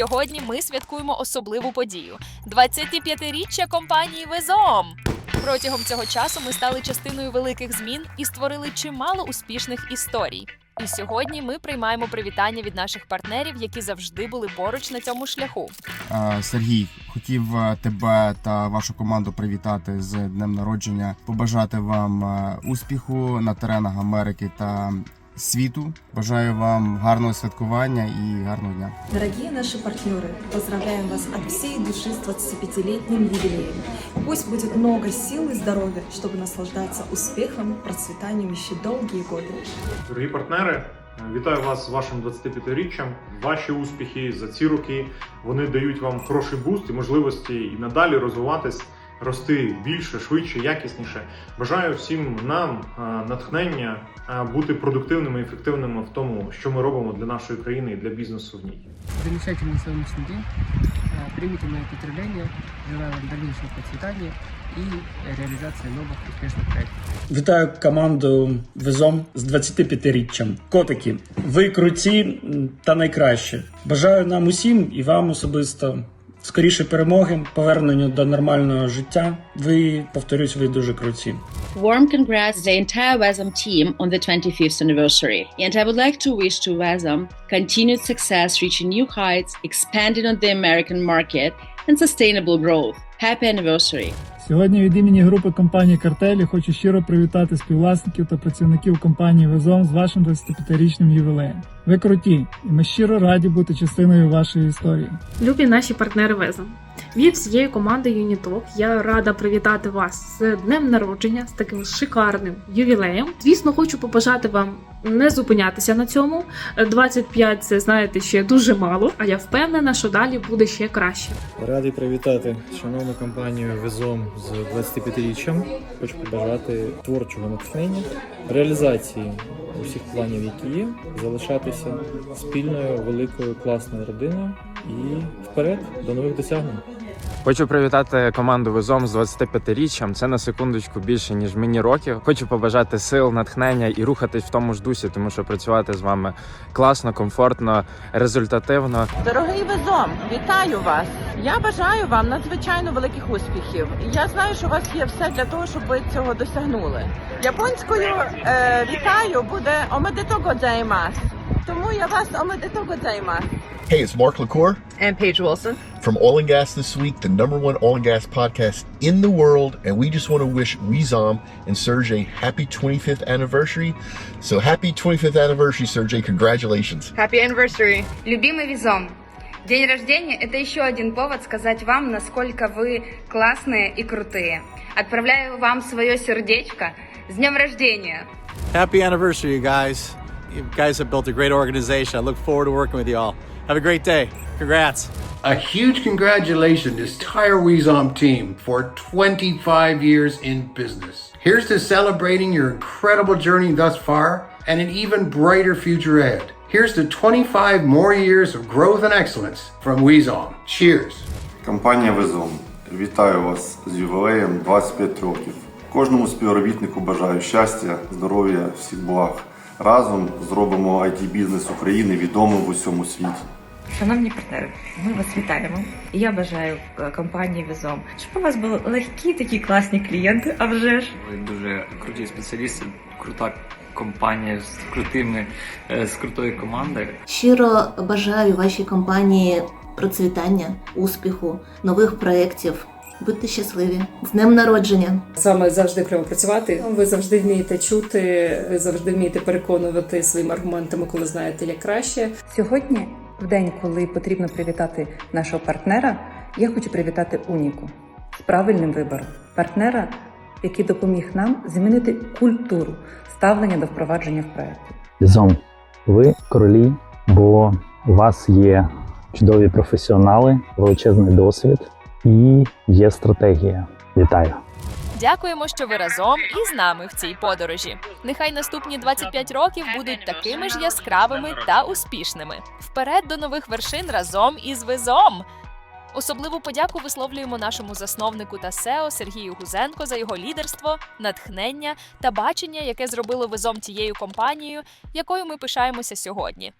Сьогодні ми святкуємо особливу подію 25-річчя компанії Везом. Протягом цього часу ми стали частиною великих змін і створили чимало успішних історій. І сьогодні ми приймаємо привітання від наших партнерів, які завжди були поруч на цьому шляху. Сергій, хотів е, тебе та вашу команду привітати з днем народження, побажати вам е, успіху на теренах Америки та світу. Бажаю вам гарного святкування і гарного дня. Дорогие наши партнеры, поздравляем вас от всей души с 25-летним юбилеем. Пусть будет много сил и здоровья, чтобы наслаждаться успехом, процветанием еще долгие годы. Дорогі партнери, вітаю вас з вашим 25-річчям. Ваші успіхи за ці роки вони дають вам хороший буст і можливості і надалі розвиватись, рости більше, швидше, якісніше. Бажаю всім нам е, натхнення е, бути продуктивними і ефективними в тому, що ми робимо для нашої країни і для бізнесу в ній. Замечательный солнечный день. А, Примите мои поздравления. Желаю вам дальнейшего процветания и реализации новых успешных проектов. Вітаю команду Везом з 25-річчям. Котики, ви круті м, та найкраще. Бажаю нам усім і вам особисто скоріше перемоги, повернення до нормального життя. Ви, повторюсь, ви дуже круті. Warm congrats to the entire WASM team on the 25th anniversary. And I would like to wish to WASM continued success, reaching new heights, expanding on the American market, and sustainable growth. Happy anniversary! Сьогодні від імені групи компанії Картелі хочу щиро привітати співвласників та працівників компанії Везом з вашим 25-річним ювілеєм. Ви круті, і ми щиро раді бути частиною вашої історії. Любі наші партнери Веза. Від всієї команди Юніток я рада привітати вас з днем народження з таким шикарним ювілеєм. Звісно, хочу побажати вам не зупинятися на цьому. 25 це знаєте ще дуже мало, а я впевнена, що далі буде ще краще. Радий привітати шановну компанію Везом з 25-річчям. Хочу побажати творчого натхнення, реалізації усіх планів, які є, залишатися спільною великою класною родиною і вперед до нових досягнень. Хочу привітати команду Везом з 25-річчям. Це на секундочку більше ніж мені років. Хочу побажати сил, натхнення і рухатись в тому ж дусі, тому що працювати з вами класно, комфортно, результативно. Дорогий везом, вітаю вас! Я бажаю вам надзвичайно великих успіхів. Я знаю, що у вас є все для того, щоб ви цього досягнули. Японською е, вітаю буде омедето годзаймас. Тому я вас омедето годзаймас. Hey, it's Mark LaCour And Paige Wilson. from Oil and Gas This Week, the number one oil and gas podcast in the world. And we just want to wish Wizam and Sergey happy 25th anniversary. So happy 25th anniversary, Sergey. Congratulations. Happy anniversary! Любимый Визом, день рождения – это еще один повод сказать вам, насколько вы классные и крутые. Отправляю вам свое сердечко с днем рождения! Happy anniversary, you guys. You guys have built a great organization. I look forward to working with you all. Have a great day. Congrats. A huge congratulations to entire Weezom team for 25 years in business. Here's to celebrating your incredible journey thus far and an even brighter future ahead. Here's to 25 more years of growth and excellence from Weezom. Cheers. Компанія Везом. Вітаю вас з ювілеєм 25 років. Кожному співробітнику бажаю щастя, здоров'я, всіх благ. Разом зробимо it бізнес України відомим в усьому світі. Шановні партнери, ми вас вітаємо. І я бажаю е, компанії Везом, щоб у вас були легкі такі класні клієнти, а вже ж. Ви дуже круті спеціалісти, крута компанія з крутими, з крутою командою. Щиро бажаю вашій компанії процвітання, успіху, нових проєктів. Будьте щасливі! З днем народження! З вами завжди прямо працювати. Ви завжди вмієте чути, ви завжди вмієте переконувати своїми аргументами, коли знаєте як краще. Сьогодні, в день, коли потрібно привітати нашого партнера, я хочу привітати Уніку з правильним вибором партнера, який допоміг нам змінити культуру ставлення до впровадження в проєкті. Везом, ви королі, бо у вас є чудові професіонали, величезний досвід і є стратегія. Вітаю! Дякуємо, що ви разом і з нами в цій подорожі. Нехай наступні 25 років будуть такими ж яскравими та успішними. Вперед до нових вершин разом із Везом! Особливу подяку висловлюємо нашому засновнику та SEO Сергію Гузенко за його лідерство, натхнення та бачення, яке зробило Везом тією компанією, якою ми пишаємося сьогодні.